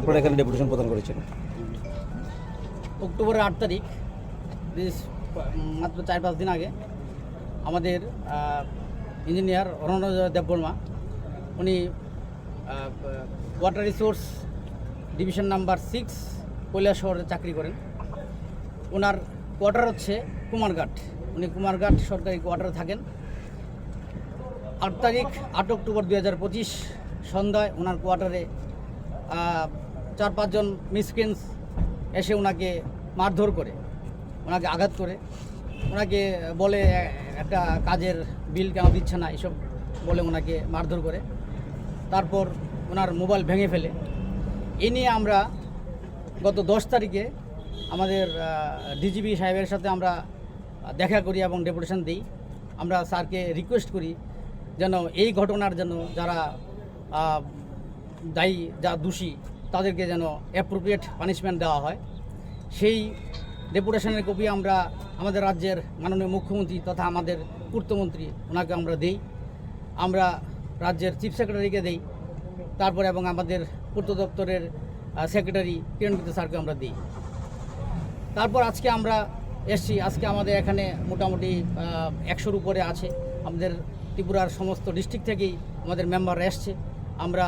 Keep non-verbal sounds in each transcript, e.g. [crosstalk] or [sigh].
আপনারা এখানে ডেপুটেশন প্রদান করেছেন। অক্টোবরের আট তারিখ দিস মাত্র চার পাঁচ দিন আগে আমাদের ইঞ্জিনিয়ার অরণ্য দেববর্মা উনি water resource division number six কৈলাসহরে চাকরি করেন। ওনার কোয়ার্টার হচ্ছে কুমারঘাট। উনি কুমারঘাট সরকারি কোয়ার্টারে থাকেন। আট তারিখ, আট অক্টোবর দুই হাজার পঁচিশ সন্ধ্যায় ওনার কোয়ার্টারে চার পাঁচজন মিসক্রিন্স এসে ওনাকে মারধর করে, ওনাকে আঘাত করে। ওনাকে বলে একটা কাজের বিল কেন দিচ্ছে না? এসব বলে ওনাকে মারধর করে। তারপর ওনার মোবাইল ভেঙে ফেলে। এ নিয়ে আমরা গত দশ তারিখে আমাদের ডিজিপি সাহেবের সাথে আমরা দেখা করি এবং ডেপুটেশন দিই। আমরা স্যারকে রিকোয়েস্ট করি যেন এই ঘটনার জন্য যারা দায়ী, যা দোষী, তাদেরকে যেন অ্যাপ্রোপ্রিয়েট পানিশমেন্ট দেওয়া হয়। সেই ডেপুটেশনের কপি আমরা আমাদের রাজ্যের মাননীয় মুখ্যমন্ত্রী তথা আমাদের পূর্তমন্ত্রী, ওনাকে আমরা দেই। আমরা রাজ্যের চিফ সেক্রেটারিকে দেই। তারপরে এবং আমাদের পূর্ত দপ্তরের সেক্রেটারি কিরণ স্যারকে আমরা দিই। তারপর আজকে আমরা এসছি। আজকে আমাদের এখানে মোটামুটি একশোর উপরে আছে। আমাদের ত্রিপুরার সমস্ত ডিস্ট্রিক্ট থেকেই আমাদের মেম্বার এসছে। আমরা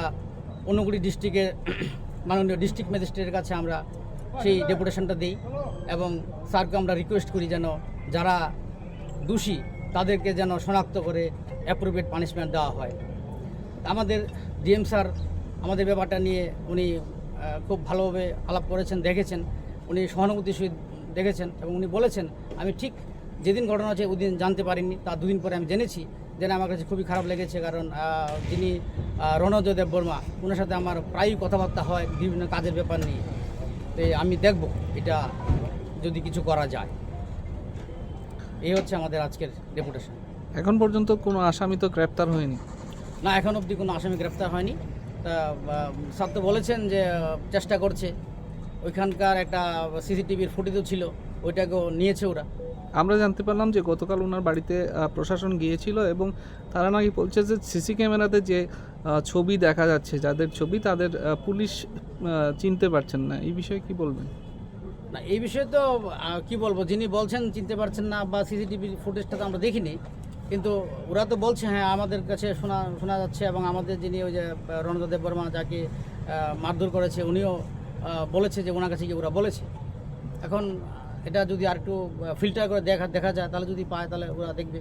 অনুগুড়ি ডিস্ট্রিক্টের [clears throat] মাননীয় ডিস্ট্রিক্ট ম্যাজিস্ট্রেটের কাছে আমরা সেই ডেপুটেশনটা দিই এবং স্যারকে আমরা রিকোয়েস্ট করি যেন যারা দোষী, তাদেরকে যেন শনাক্ত করে অ্যাপ্রোপ্রিয়েট পানিশমেন্ট দেওয়া হয়। আমাদের ডিএম স্যার আমাদের ব্যাপারটা নিয়ে উনি খুব ভালোভাবে আলাপ করেছেন, দেখেছেন। উনি সহানুভূতির সহিত দেখেছেন এবং উনি বলেছেন আমি ঠিক যেদিন ঘটনা হচ্ছে ওই জানতে পারিনি তার দুদিন পরে আমি জেনেছি। যেন আমার কাছে খুবই খারাপ লেগেছে কারণ যিনি আহ, রণজ দেব বর্মা ওনার সাথে আমার প্রায়ই কথাবার্তা হয় বিভিন্ন কাজের ব্যাপার নিয়ে। তো আমি দেখব এটা যদি কিছু করা যায়। এই হচ্ছে আমাদের আজকের ডেপুটেশন এখন পর্যন্ত কোনো আসামি তো গ্রেপ্তার হয়নি? না এখন অবধি কোনো আসামি গ্রেপ্তার হয়নি। তা তো বলেছেন যে চেষ্টা করছে। ওইখানকার একটা সিসিটিভির ফুটেজও ছিল ওইটাকেও নিয়েছে ওরা। আমরা জানতে পারলাম যে গতকাল ওনার বাড়িতে প্রশাসন গিয়েছিল এবং তারা নাকি বলছে যে সিসি ক্যামেরাতে যে ছবি দেখা যাচ্ছে যাদের ছবি তাদের পুলিশ চিনতে পারছেন না। এই বিষয়ে কি বলবেন? না এই বিষয়ে তো কি বলব যিনি বলছেন চিনতে পারছেন না বা সিসিটিভি ফুটেজটা তো আমরা দেখিনি। কিন্তু ওরা তো বলছে হ্যাঁ আমাদের কাছে শোনা শোনা যাচ্ছে এবং আমাদের যিনি ওই যে রণদা দেব বর্মা যাকে মারধর করেছে উনিও বলেছে যে ওনার কাছে গিয়ে ওরা বলেছে। এখন এটা যদি আর একটু ফিল্টার করে দেখা দেখা যায়, তাহলে যদি পায়, তাহলে ওরা দেখবে।